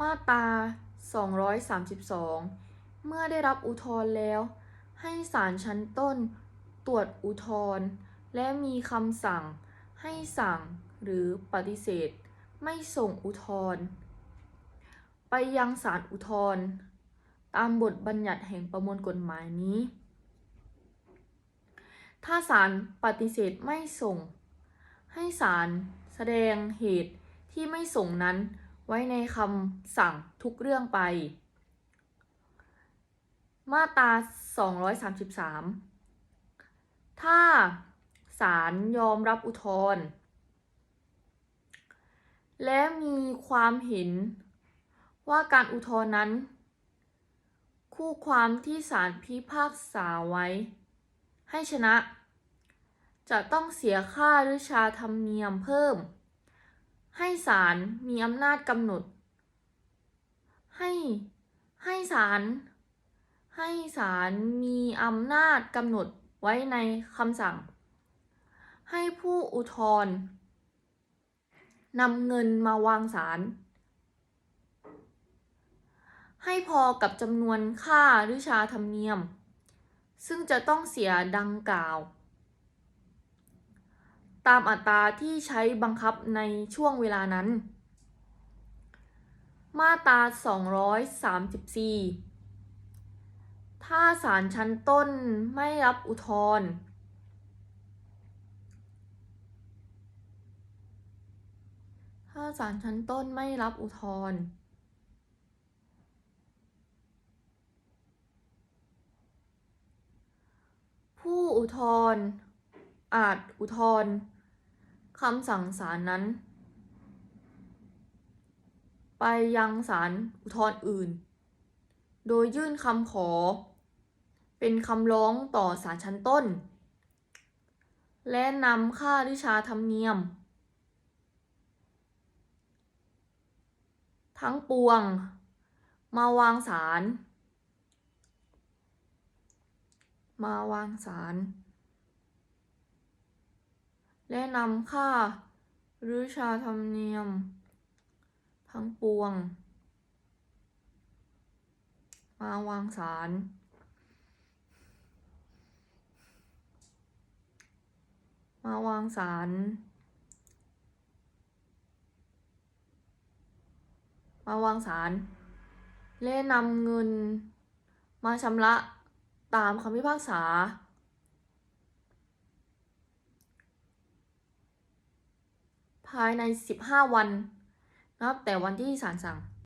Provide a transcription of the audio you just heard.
มาตรา 232 เมื่อได้รับอุทธรณ์แล้ว ให้ศาลชั้นต้น ตรวจอุทธรณ์และมีคำสั่ง ให้สั่งหรือปฏิเสธ ไม่ส่งอุทธรณ์ไปยังศาลอุทธรณ์ตามบทบัญญัติแห่งประมวลกฎหมายนี้ ถ้าศาลปฏิเสธไม่ส่ง ให้ศาลแสดงเหตุที่ไม่ส่งนั้น ไว้ในคำสั่งทุกเรื่องไป มาตรา 233 ถ้าศาลยอมรับอุทธรณ์และมีความเห็นว่าการอุทธรณ์นั้น คู่ความที่ศาลพิพากษาไว้ ให้ชนะ จะต้องเสียค่าหรือชาธรรมเนียมเพิ่ม ให้ศาลมีอำนาจกำหนด ให้ให้ศาลให้ศาลมีอำนาจกำหนดไว้ในคำสั่ง ให้ผู้อุทธรณ์นำเงินมาวางศาลให้พอกับจำนวนค่าหรือชาธรรมเนียม ซึ่งจะต้องเสียดังกล่าว ตามอัตราที่ใช้บังคับในช่วงเวลานั้น มาตรา 234 ถ้าศาลชั้นต้นไม่รับอุทธรณ์ถ้าศาลชั้นต้นไม่รับอุทธรณ์ผู้อุทธรณ์อาจอุทธรณ์ คำสั่งศาลนั้น ไปยังศาลอุทธรณ์อื่น โดยยื่นคำขอ เป็นคำร้องต่อศาลชั้นต้น และนำค่าวิชาธรรมเนียม ทั้งปวง มาวางศาลมาวางศาล และนำค่าหรือชาธรรมเนียม ทั้งปวง มาวางศาลมาวางศาลมาวางศาลและนำเงินมาชำระตามคำพิพากษา ภายใน 15 วันนับแต่วันที่ศาลสั่ง